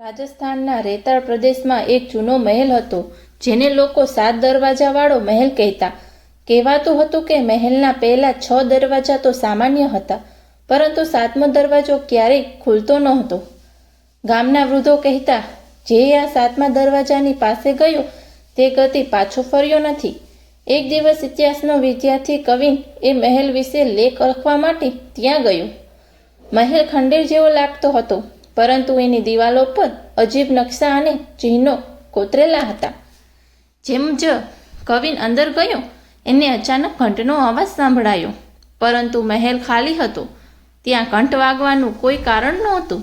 રાજસ્થાનના રેતાળ પ્રદેશમાં એક જૂનો મહેલ હતો, જેને લોકો સાત દરવાજાવાળો મહેલ કહેતા. કહેવાતું હતું કે મહેલના પહેલા છ દરવાજા તો સામાન્ય હતા, પરંતુ સાતમો દરવાજો ક્યારેય ખુલતો નહોતો. ગામના વૃદ્ધો કહેતા, જે આ સાતમા દરવાજાની પાસે ગયો, તે ગતિ પાછો ફર્યો નથી. એક દિવસ ઇતિહાસનો વિદ્યાર્થી કવિન એ મહેલ વિશે લેખ લખવા માટે ત્યાં ગયો. મહેલ ખંડેર જેવો લાગતો હતો. પરંતુ એની દિવાલો પર અજીબ નકશા અને ચિહ્નો કોતરેલા હતા. જેમ જ કવિન અંદર ગયો, એને અચાનક ઘંટનો અવાજ સાંભળાયો. પરંતુ મહેલ ખાલી હતો. ત્યાં ઘંટ વાગવાનું કોઈ કારણ નહોતું.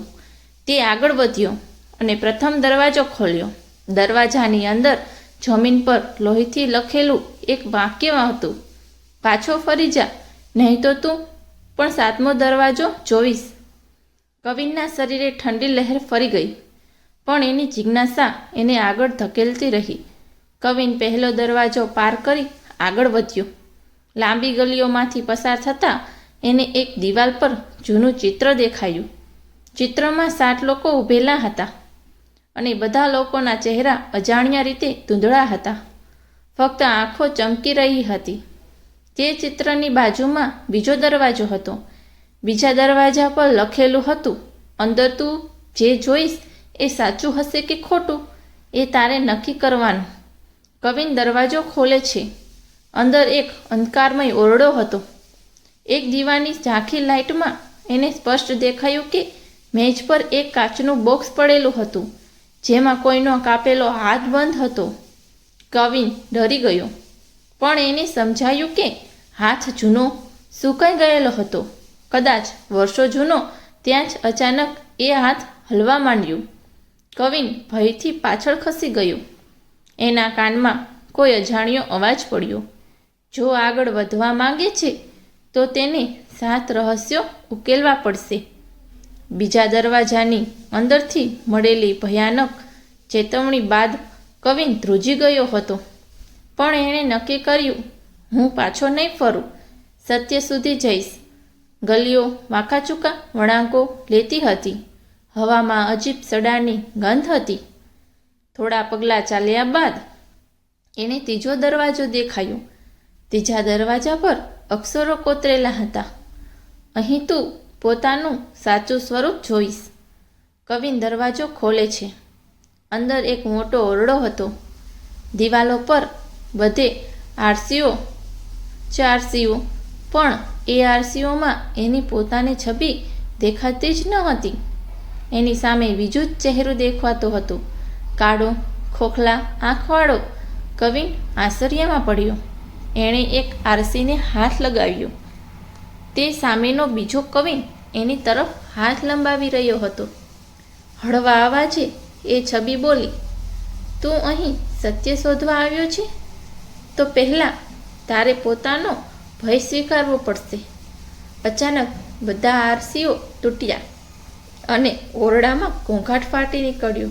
તે આગળ વધ્યો અને પ્રથમ દરવાજો ખોલ્યો. દરવાજાની અંદર જમીન પર લોહીથી લખેલું એક વાક્ય હતું, પાછો ફરી જા, નહીં તો તું પણ સાતમો દરવાજો જોઈશ. કવિનના શરીરે ઠંડી લહેર ફરી ગઈ. પણ એની જિજ્ઞાસા એને આગળ ધકેલતી રહી. કવિન પહેલો દરવાજો પાર કરી આગળ વધ્યો. લાંબી ગલીઓમાંથી પસાર થતાં એને એક દિવાલ પર જૂનું ચિત્ર દેખાયું. ચિત્રમાં સાત લોકો ઊભેલા હતા અને બધા લોકોના ચહેરા અજાણ્યા રીતે ધૂંધળા હતા. ફક્ત આંખો ચમકી રહી હતી. તે ચિત્રની બાજુમાં બીજો દરવાજો હતો. બીજા દરવાજા પર લખેલું હતું, અંદર તું જે જોઈશ એ સાચું હશે કે ખોટું, એ તારે નક્કી કરવાનું. કવિન દરવાજો ખોલે છે. અંદર એક અંધકારમય ઓરડો હતો. એક દીવાની ઝાંખી લાઇટમાં એને સ્પષ્ટ દેખાયું કે મેજ પર એક કાચનું બોક્સ પડેલું હતું, જેમાં કોઈનો કાપેલો હાથ બંધ હતો. કવિન ડરી ગયો, પણ એને સમજાયું કે હાથ જૂનો, સુકાઈ ગયેલો હતો. કદાચ વર્ષો જૂનો, ત્યાં જ અચાનક એ હાથ હલવા માંડ્યો. કવિન ભયથી પાછળ ખસી ગયો. એના કાનમાં કોઈ અજાણ્યો અવાજ પડ્યો. જો આગળ વધવા માંગે છે, તો તેને સાત રહસ્યો ઉકેલવા પડશે. બીજા દરવાજાની અંદરથી મળેલી ભયાનક ચેતવણી બાદ કવિન ધ્રુજી ગયો હતો. પણ એણે નક્કી કર્યું, હું પાછો નહીં ફરું. સત્ય સુધી જઈશ. ગલીઓ વાંકાચૂકા વળાંકો લેતી હતી. હવામાં અજીબ સડાની ગંધ હતી. થોડા પગલાં ચાલ્યા બાદ એને ત્રીજો દરવાજો દેખાયો. ત્રીજા દરવાજા પર અક્ષરો કોતરેલા હતા. અહીં તું પોતાનું સાચું સ્વરૂપ જોઈશ. કવિન દરવાજો ખોલે છે. અંદર એક મોટો ઓરડો હતો. દિવાલો પર બધે આરસીઓ, ચારસીઓ પણ એ આરસીઓમાં એની પોતાની છબી દેખાતી જ ન હતી. એની સામે બીજું જ ચહેરો દેખાતો હતો. કાળો, ખોખલા આંખવાળો કવિન આશ્ચર્યમાં પડ્યો. એણે એક આરસીને હાથ લગાવ્યો. તે સામેનો બીજો કવિન એની તરફ હાથ લંબાવી રહ્યો હતો. હળવા અવાજે એ છબી બોલી, તું અહીં સત્ય શોધવા આવ્યો છે? તો પહેલાં તારે પોતાનો ભય સ્વીકારવો પડશે. અચાનક બધા આરસીઓ તૂટ્યા અને ઓરડામાં ઘોંઘાટ ફાટી નીકળ્યો.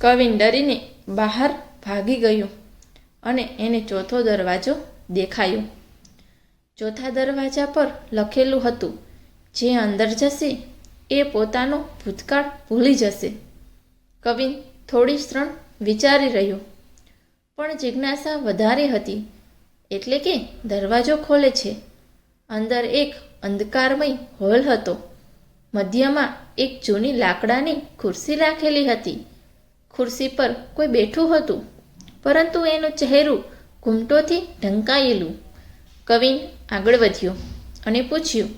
કવિન ડરીને બહાર ભાગી ગયો અને એને ચોથો દરવાજો દેખાયો. ચોથા દરવાજા પર લખેલું હતું, જે અંદર જશે, એ પોતાનો ભૂતકાળ ભૂલી જશે. કવિન થોડી ક્ષણ વિચારી રહ્યો, પણ જિજ્ઞાસા વધારે હતી. એટલે કે દરવાજો ખોલે છે. અંદર એક અંધકારમય હોલ હતો. મધ્યમાં એક જૂની લાકડાની ખુરશી રાખેલી હતી. ખુરશી પર કોઈ બેઠું હતું, પરંતુ એનું ચહેરું ઘૂમટોથી ઢંકાયેલું. કવિન આગળ વધ્યો અને પૂછ્યું,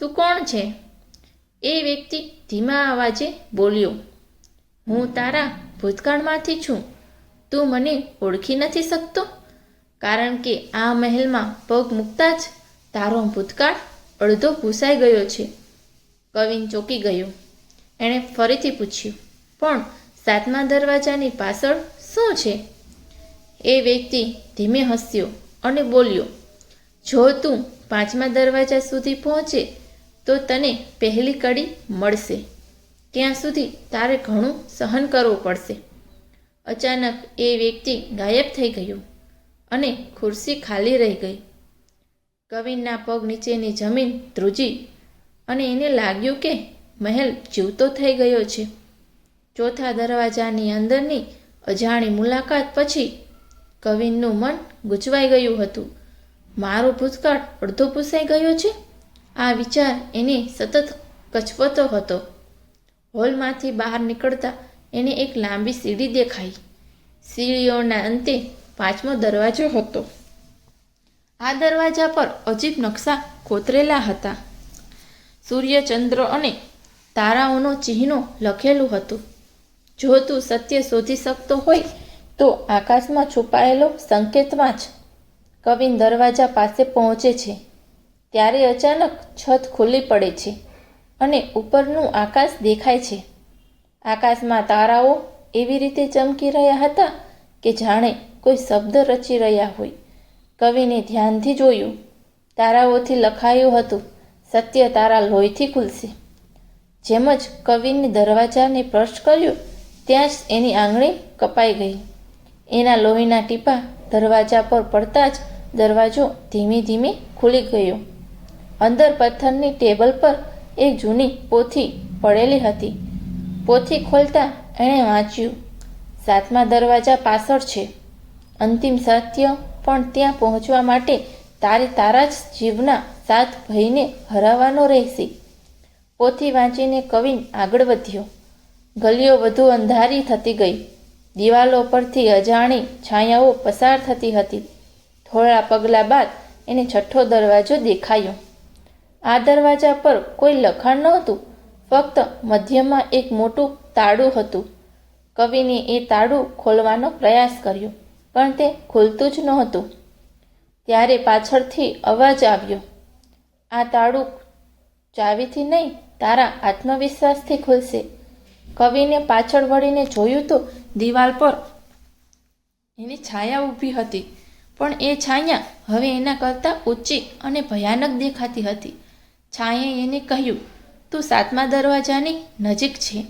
તું કોણ છે? એ વ્યક્તિ ધીમા અવાજે બોલ્યો, હું તારા ભૂતકાળમાંથી છું. તું મને ઓળખી નથી શકતો? કારણ કે આ મહેલમાં પગ મૂકતા જ તારો ભૂતકાળ અડધો ભૂસાઈ ગયો છે. કવિન ચોંકી ગયો. એણે ફરીથી પૂછ્યું, પણ સાતમા દરવાજાની પાછળ શું છે? એ વ્યક્તિ ધીમે હસ્યો અને બોલ્યો, જો તું પાંચમા દરવાજા સુધી પહોંચે, તો તને પહેલી કડી મળશે. ત્યાં સુધી તારે ઘણું સહન કરવું પડશે. અચાનક એ વ્યક્તિ ગાયબ થઈ ગયો. અને ખુરશી ખાલી રહી ગઈ. કવિનના પગ નીચેની જમીન ધ્રુજી અને એને લાગ્યું કે મહેલ જીવતો થઈ ગયો છે. ચોથા દરવાજાની અંદરની અજાણી મુલાકાત પછી કવિનનું મન ગૂંચવાઈ ગયું હતું. મારો ભૂતકાળ અડધો પૂસાઈ ગયો છે? આ વિચાર એને સતત કચપતો હતો. હોલમાંથી બહાર નીકળતા એને એક લાંબી સીડી દેખાઈ. સીડીઓના અંતે પાંચમો દરવાજો હતો. આ દરવાજા પર અજીબ નકશા કોતરેલા હતા. સૂર્ય, ચંદ્ર અને તારાઓનો ચિહ્નો લખેલું હતું. જો તું સત્ય શોધી શકતો હોય, તો આકાશમાં છુપાયેલો સંકેતમાં જ કવિન દરવાજા પાસે પહોંચે છે. ત્યારે અચાનક છત ખુલ્લી પડે છે અને ઉપરનું આકાશ દેખાય છે. આકાશમાં તારાઓ એવી રીતે ચમકી રહ્યા હતા કે જાણે કોઈ શબ્દ રચી રહ્યા હોય. કવિને ધ્યાનથી જોયું. તારાઓથી લખાયું હતું, સત્ય તારા લોહીથી ખુલશે. જેમ જ કવિને દરવાજાને સ્પર્શ કર્યો, ત્યાં જ એની આંગળી કપાઈ ગઈ. એના લોહીના ટીપા દરવાજા પર પડતા જ દરવાજો ધીમે ધીમે ખુલી ગયો. અંદર પથ્થરની ટેબલ પર એક જૂની પોથી પડેલી હતી. પોથી ખોલતા એણે વાંચ્યું, સાતમા દરવાજા પાછળ છે. અંતિમ સત્ય પણ ત્યાં પહોંચવા માટે તારે તારા જ જીવના સાત ભયને હરાવવાનો રહેશે. પોથી વાંચીને કવિન આગળ વધ્યો. ગલીઓ વધુ અંધારી થતી ગઈ. દિવાલો પરથી અજાણી છાયાઓ પસાર થતી હતી. થોડા પગલાં બાદ એને છઠ્ઠો દરવાજો દેખાયો. આ દરવાજા પર કોઈ લખાણ નહોતું. ફક્ત મધ્યમાં એક મોટું તાળું હતું. કવિને એ તાળું ખોલવાનો પ્રયાસ કર્યો. પણ તે ખુલતું જ નહોતું. ત્યારે પાછળથી અવાજ આવ્યો, આ તાળું ચાવીથી નહીં, તારા આત્મવિશ્વાસથી ખુલશે. કવિને પાછળ વળીને જોયું તો દિવાલ પર એની છાયા ઊભી હતી, પણ એ છાયા હવે એના કરતાં ઊંચી અને ભયાનક દેખાતી હતી. છાયાએ એને કહ્યું, તું સાતમા દરવાજાની નજીક છે,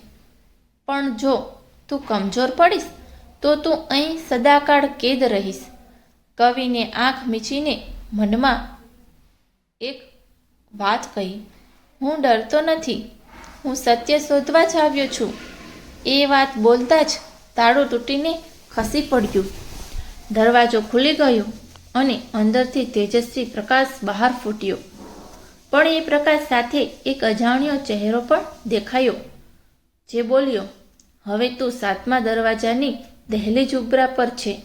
પણ જો તું કમજોર પડીશ તો તું અહીં સદાકાળ કેદ રહીશ. કવિને આંખ મીચીને મનમાં એક વાત કહી, હું ડરતો નથી. હું સત્ય શોધવા જ આવ્યો છું. એ વાત બોલતા જ તાળું તૂટીને ખસી પડ્યું. દરવાજો ખુલી ગયો અને અંદરથી તેજસ્વી પ્રકાશ બહાર ફૂટ્યો. પણ એ પ્રકાશ સાથે એક અજાણ્યો ચહેરો પણ દેખાયો, જે બોલ્યો, હવે તું સાતમા દરવાજાની દહેલીજ ઉભરા પર છે.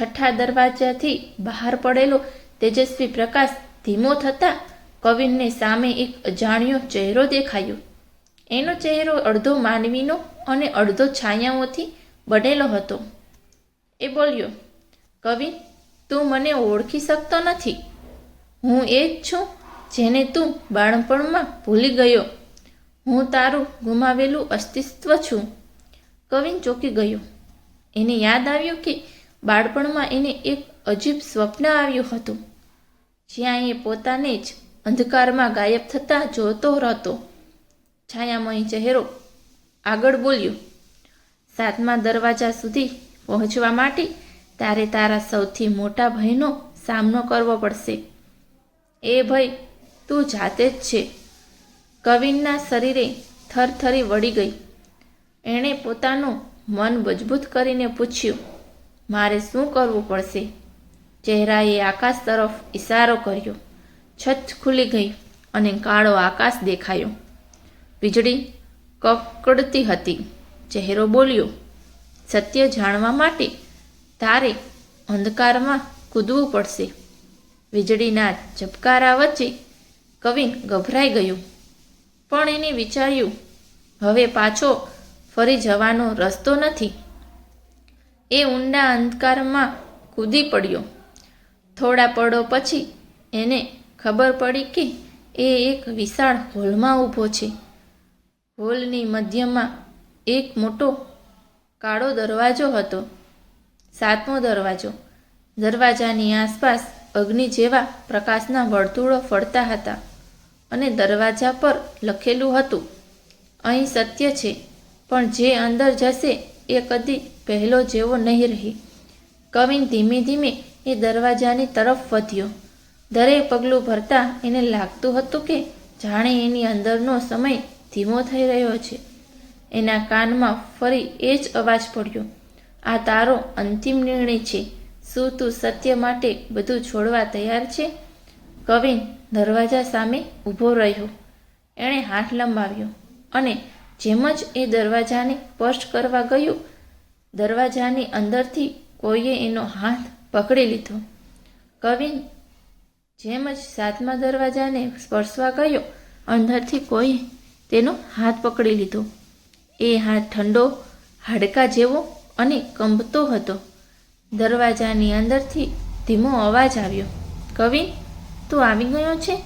છઠ્ઠા દરવાજાથી બહાર પડેલો તેજસ્વી પ્રકાશ ધીમો થતાં કવિનને સામે એક અજાણ્યો ચહેરો દેખાયો. એનો ચહેરો અડધો માનવીનો અને અડધો છાયાઓથી બનેલો હતો. એ બોલ્યો, કવિ, તું મને ઓળખી શકતો નથી. હું એ જ છું જેને તું બાળપણમાં ભૂલી ગયો. હું તારું ગુમાવેલું અસ્તિત્વ છું. કવિન ચોંકી ગયો. એને યાદ આવ્યું કે બાળપણમાં એને એક અજીબ સ્વપ્ન આવ્યું હતું. જ્યાં એ પોતાને જ અંધકારમાં ગાયબ થતાં જોતો રહેતો. છાયામય ચહેરો આગળ બોલ્યો, સાતમા દરવાજા સુધી પહોંચવા માટે તારે તારા સૌથી મોટા ભયનો સામનો કરવો પડશે. એ ભય તું જાતે જ છે. કવિનના શરીરે થરથરી વળી ગઈ. એણે પોતાનું મન મજબૂત કરીને પૂછ્યું, મારે શું કરવું પડશે? ચહેરાએ આકાશ તરફ ઇશારો કર્યો. છત ખુલી ગઈ અને કાળો આકાશ દેખાયો. વીજળી કકડતી હતી. ચહેરો બોલ્યો, સત્ય જાણવા માટે તારે અંધકારમાં કૂદવું પડશે. વીજળીના ઝબકારા વચ્ચે કવિન ગભરાઈ ગયું. પણ એને વિચાર્યું, હવે પાછો ફરી જવાનો રસ્તો નથી. એ ઊંડા અંધકારમાં કૂદી પડ્યો. થોડા પળો પછી એને ખબર પડી કે એ એક વિશાળ હોલમાં ઊભો છે. હોલની મધ્યમાં એક મોટો કાળો દરવાજો હતો. સાતમો દરવાજો. દરવાજાની આસપાસ અગ્નિ જેવા પ્રકાશના વર્તુળો ફરતા હતા અને દરવાજા પર લખેલું હતું, અહીં સત્ય છે. પણ જે અંદર જશે એ કદી પહેલો જેવો નહીં રહી. કવિન ધીમે ધીમે એ દરવાજાની તરફ વધ્યો. દરેક પગલું ભરતા એને લાગતું હતું કે જાણે એની અંદરનો સમય ધીમો થઈ રહ્યો છે. એના કાનમાં ફરી એ જ અવાજ પડ્યો. આ તારો અંતિમ નિર્ણય છે. શું તું સત્ય માટે બધું છોડવા તૈયાર છે? કવિન દરવાજા સામે ઊભો રહ્યો. એણે હાથ લંબાવ્યો અને જેમ જ એ દરવાજાને સ્પર્શ કરવા ગયું, દરવાજાની અંદરથી કોઈએ એનો હાથ પકડી લીધો. કવિન જેમ જ સાતમા દરવાજાને સ્પર્શવા ગયો, અંદરથી કોઈએ તેનો હાથ પકડી લીધો. એ હાથ ઠંડો, હાડકા જેવો અને કંપતો હતો. દરવાજાની અંદરથી ધીમો અવાજ આવ્યો. કવિન તું આવી ગયો છે?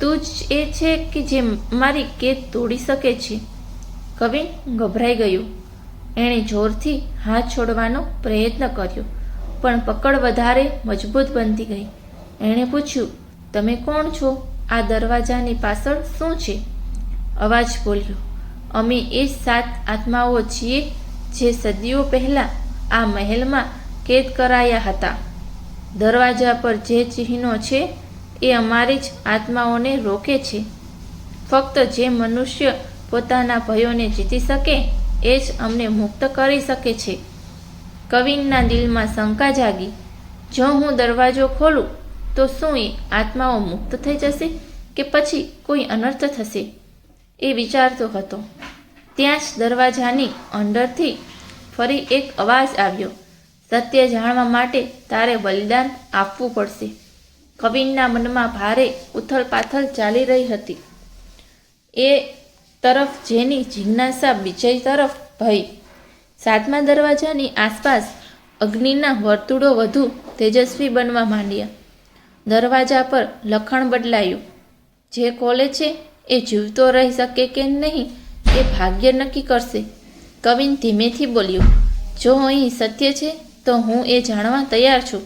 તું જ એ છે કે જે મારી કેદ તોડી શકે છે? કવિન ગભરાઈ ગયું. એણે જોરથી હાથ છોડવાનો પ્રયત્ન કર્યો, પણ પકડ વધારે મજબૂત બનતી ગઈ. એણે પૂછ્યું, તમે કોણ છો? આ દરવાજાની પાછળ શું છે? અવાજ બોલ્યો, અમે એ સાત આત્માઓ છીએ જે સદીઓ પહેલાં આ મહેલમાં કેદ કરાયા હતા. દરવાજા પર જે ચિહ્નો છે, એ અમારી જ આત્માઓને રોકે છે. ફક્ત જે મનુષ્ય પોતાના ભયોને જીતી શકે એ જ અમને મુક્ત કરી શકે છે. કવિનના દિલમાં શંકા જાગી. જો હું દરવાજો ખોલું, તો શું એ આત્માઓ મુક્ત થઈ જશે કે પછી કોઈ અનર્થ થશે? એ વિચારતો હતો. ત્યાં જ દરવાજાની અંદરથી ફરી એક અવાજ આવ્યો. સત્ય જાણવા માટે તારે બલિદાન આપવું પડશે. કવિનના મનમાં ભારે ઉથલપાથલ ચાલી રહી હતી. એ તરફ જેની જિજ્ઞાસા વિજય તરફ ભય સાતમા દરવાજાની આસપાસ અગ્નિના વર્તુળો વધુ તેજસ્વી બનવા માંડ્યા. દરવાજા પર લખાણ બદલાયું. જે ખોલે છે એ જીવતો રહી શકે કે નહીં એ ભાગ્ય નક્કી કરશે. કવિન ધીમેથી બોલ્યું, જો અહીં સત્ય છે, તો હું એ જાણવા તૈયાર છું.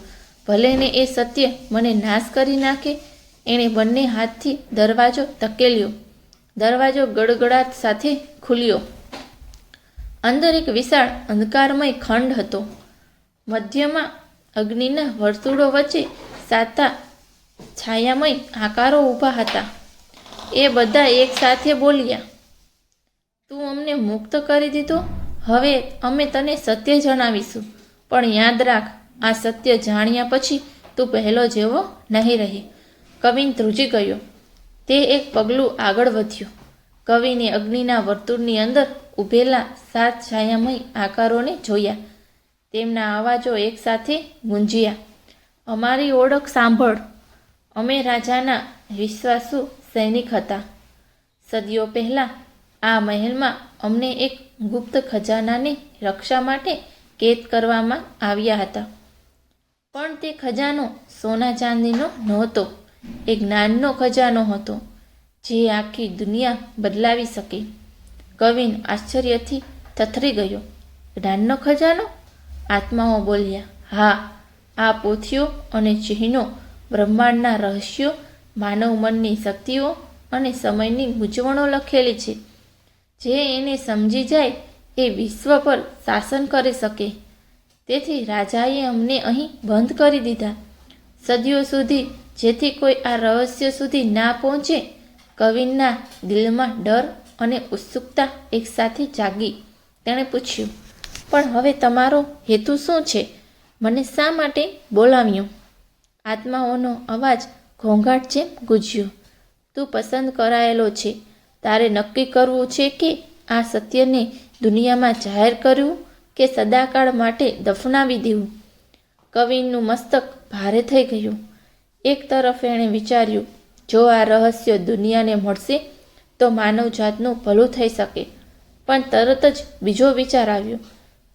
ભલે ને એ સત્ય મને નાશ કરી નાખે. એણે બંને હાથથી દરવાજો ધકેલ્યો. દરવાજો ગડગડાટ સાથે ખુલ્યો. અંદર એક વિશાળ અંધકારમય ખંડ હતો. મધ્યમાં અગ્નિના વર્તુળો વચ્ચે સાતા છાયામય આકારો ઊભા હતા. એ બધા એકસાથે બોલ્યા, તું અમને મુક્ત કરી દીધો? હવે અમે તને સત્ય જણાવીશું. પણ યાદ રાખ, આ સત્ય જાણ્યા પછી તું પહેલો જેવો નહીં રહી. કવિન ધ્રુજી ગયો. તે એક પગલું આગળ વધ્યો. કવિને અગ્નિના વર્તુળની અંદર ઊભેલા સાત છાયામય આકારોને જોયા. તેમના અવાજો એકસાથે ગુંજ્યા. અમારી ઓળખ સાંભળ. અમે રાજાના વિશ્વાસુ સૈનિક હતા. સદીઓ પહેલાં આ મહેલમાં અમને એક ગુપ્ત ખજાનાની રક્ષા માટે કેદ કરવામાં આવ્યા હતા. પણ તે ખજાનો સોના ચાંદીનો નહોતો. એ જ્ઞાનનો ખજાનો હતો, જે આખી દુનિયા બદલાવી શકે. કવિન આશ્ચર્યથી થથરી ગયો. જ્ઞાનનો ખજાનો? આત્માઓ બોલ્યા, હા, આ પોથીઓ અને ચિહ્નો બ્રહ્માંડના રહસ્યો, માનવ મનની શક્તિઓ અને સમયની ગૂંચવણો લખેલી છે. જે એને સમજી જાય, એ વિશ્વ પર શાસન કરી શકે. તેથી રાજાએ અમને અહીં બંધ કરી દીધા. સદીઓ સુધી જેથી કોઈ આ રહસ્ય સુધી ના પહોંચે, કવિનના દિલમાં ડર અને ઉત્સુકતા એકસાથે જાગી. તેણે પૂછ્યું, પણ હવે તમારો હેતુ શું છે? મને શા માટે બોલાવ્યું? આત્માઓનો અવાજ ઘોંઘાટ જેમ ગુજ્યો. તું પસંદ કરાયેલો છે. તારે નક્કી કરવું છે કે આ સત્યને દુનિયામાં જાહેર કર્યું કે સદાકાળ માટે દફનાવી દેવું? કવિનું મસ્તક ભારે થઈ ગયું. એક તરફ એણે વિચાર્યું, જો આ રહસ્ય દુનિયાને મળશે, તો માનવજાતનું ભલું થઈ શકે. પણ તરત જ બીજો વિચાર આવ્યો,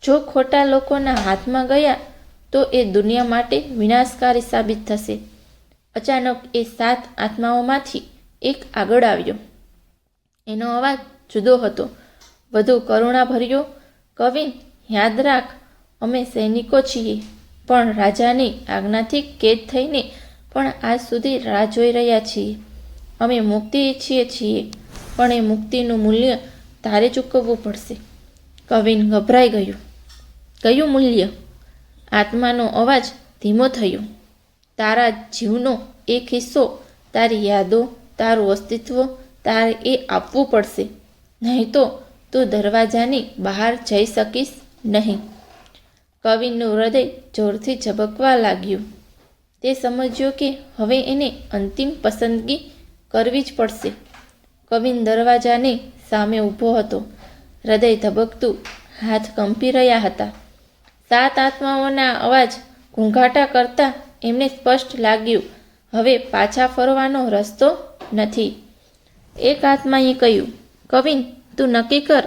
જો ખોટા લોકોના હાથમાં ગયા, તો એ દુનિયા માટે વિનાશકારી સાબિત થશે. અચાનક એ સાત આત્માઓમાંથી એક આગળ આવ્યો. એનો અવાજ જુદો હતો. વધુ કરુણાભર્યો કવિન યાદ રાખ, અમે સૈનિકો છીએ, પણ રાજાની આજ્ઞાથી કેદ થઈને પણ આજ સુધી રાહ જોઈ રહ્યા છીએ. અમે મુક્તિ ઈચ્છીએ છીએ, પણ એ મુક્તિનું મૂલ્ય તારે ચૂકવવું પડશે. કવિન ગભરાઈ ગયું. કયું મૂલ્ય? આત્માનો અવાજ ધીમો થયો. તારા જીવનો એક હિસ્સો, તારી યાદો, તારું અસ્તિત્વ તારે એ આપવું પડશે. નહીં તો તું દરવાજાની બહાર જઈ શકીશ નહીં. કવિનું હૃદય જોરથી ઝબકવા લાગ્યું. તે સમજ્યો કે હવે એને અંતિમ પસંદગી કરવી જ પડશે. કવિન દરવાજાને સામે ઊભો હતો. હૃદય ધબકતું, હાથ કંપી રહ્યા હતા. સાત આત્માઓના અવાજ ઘૂંઘાટા કરતા એમને સ્પષ્ટ લાગ્યું, હવે પાછા ફરવાનો રસ્તો નથી. એક આત્માએ કહ્યું કવિન તું નક્કી કર.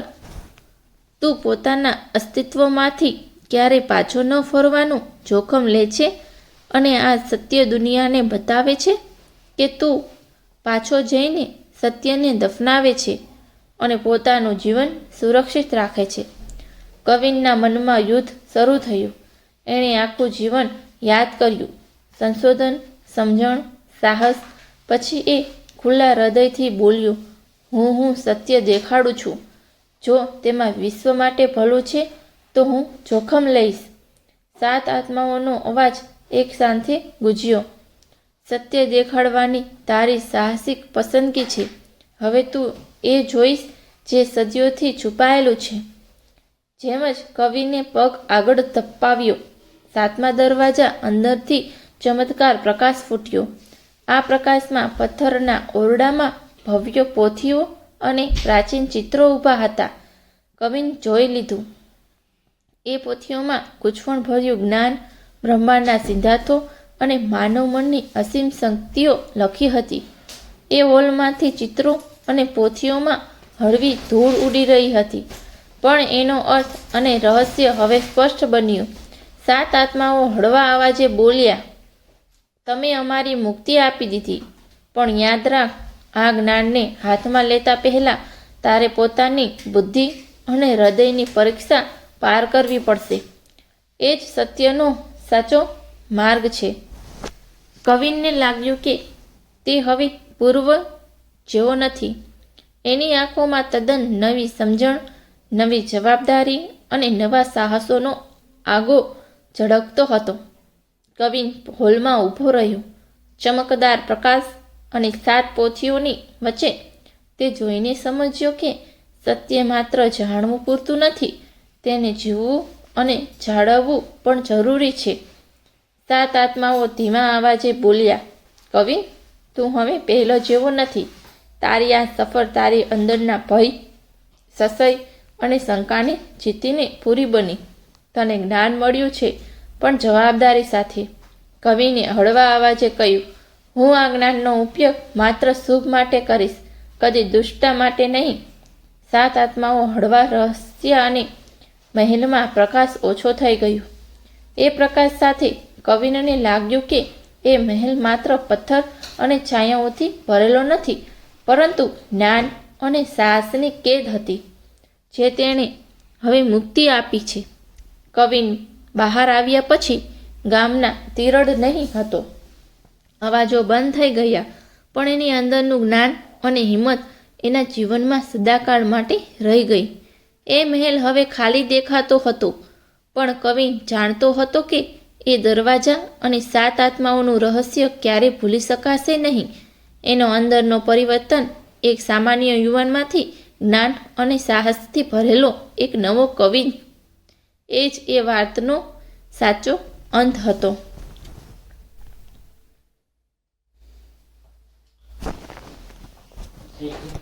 તું પોતાના અસ્તિત્વમાંથી ક્યારે પાછો ન ફરવાનું જોખમ લે છે? અને આ સત્ય દુનિયાને બતાવે છે કે તું પાછો જઈને સત્યને દફનાવે છે અને પોતાનું જીવન સુરક્ષિત રાખે છે. કવિનના મનમાં યુદ્ધ શરૂ થયું. એણે આખું જીવન યાદ કર્યું. સંશોધન, સમજણ, સાહસ, પછી એ ખુલ્લા હૃદયથી બોલ્યું, હું હું સત્ય દેખાડું છું. જો તેમાં વિશ્વ માટે ભલું છે, તો હું જોખમ લઈશ. સાત આત્માઓનો અવાજ એક સાંથે ગુજ્યો. સત્ય દેખાડવાની તારી સાહસિક પસંદગી છે. હવે તું એ જોઈશ જે સદીઓથી છુપાયેલું છે. જેમ જ કવિને પગ આગળ ધપાવ્યો, સાતમા દરવાજા અંદરથી ચમત્કાર પ્રકાશ ફૂટ્યો. આ પ્રકાશમાં પથ્થરના ઓરડામાં ભવ્ય પોથીઓ અને પ્રાચીન ચિત્રો ઊભા હતા. કવિન જોઈ લીધું. એ પોથીઓમાં ગૂંચવણભર્યું જ્ઞાન બ્રહ્માંડના સિદ્ધાંતો અને માનવ મનની અસીમ શક્તિઓ લખી હતી. એ હોલમાંથી ચિત્રો અને પોથીઓમાં હળવી ધૂળ ઉડી રહી હતી. પણ એનો અર્થ અને રહસ્ય હવે સ્પષ્ટ બન્યું. સાત આત્માઓ હળવા અવાજે બોલ્યા, તમે અમારી મુક્તિ આપી દીધી. પણ યાદ રાખ, આ જ્ઞાનને હાથમાં લેતા પહેલાં તારે પોતાની બુદ્ધિ અને હૃદયની પરીક્ષા પાર કરવી પડશે. એ જ સત્યનો સાચો માર્ગ છે. કવિનને લાગ્યું કે તે હવે પૂર્વ જેવો નથી. એની આંખોમાં તદ્દન નવી સમજણ, નવી જવાબદારી અને નવા સાહસોનો આગો ઝળકતો હતો. કવિન હોલમાં ઊભો રહ્યો. ચમકદાર પ્રકાશ અને સાત પોથીઓની વચ્ચે તે જોઈને સમજ્યો કે સત્ય માત્ર જાણવું પૂરતું નથી, તેને જીવવું અને જાળવવું પણ જરૂરી છે. સાત આત્માઓ ધીમા અવાજે બોલ્યા, કવિ, તું હવે પહેલો જેવો નથી. તારી આ સફર તારી અંદરના ભય, સસય અને શંકાને જીતીને પૂરી બની. તને જ્ઞાન મળ્યું છે, પણ જવાબદારી સાથે. કવિને હળવા અવાજે કહ્યું, હું આ જ્ઞાનનો ઉપયોગ માત્ર શુભ માટે કરીશ, કદી દુષ્ટા માટે નહીં. સાત આત્માઓ હળવા રહસ્ય અને મહેલમાં પ્રકાશ ઓછો થઈ ગયો. એ પ્રકાશ સાથે કવિનને લાગ્યું કે એ મહેલ માત્ર પથ્થર અને છાયાઓથી ભરેલો નથી, પરંતુ જ્ઞાન અને સાહસની કેદ હતી, જે તેણે હવે મુક્તિ આપી છે. કવિન બહાર આવ્યા પછી ગામના તિરડ નહીં હતો. અવાજો બંધ થઈ ગયા, પણ એની અંદરનું જ્ઞાન અને હિંમત એના જીવનમાં સદાકાળ માટે રહી ગઈ. એ મહેલ હવે ખાલી દેખાતો હતો. પણ કવિ જાણતો હતો કે એ દરવાજા અને સાત આત્માઓનું રહસ્ય ક્યારે ભૂલી શકાશે નહીં. એનો અંદરનો પરિવર્તન એક સામાન્ય યુવાનમાંથી જ્ઞાન અને સાહસથી ભરેલો એક નવો કવિ. એ જ એ વાતનો સાચો અંત હતો. શ્રી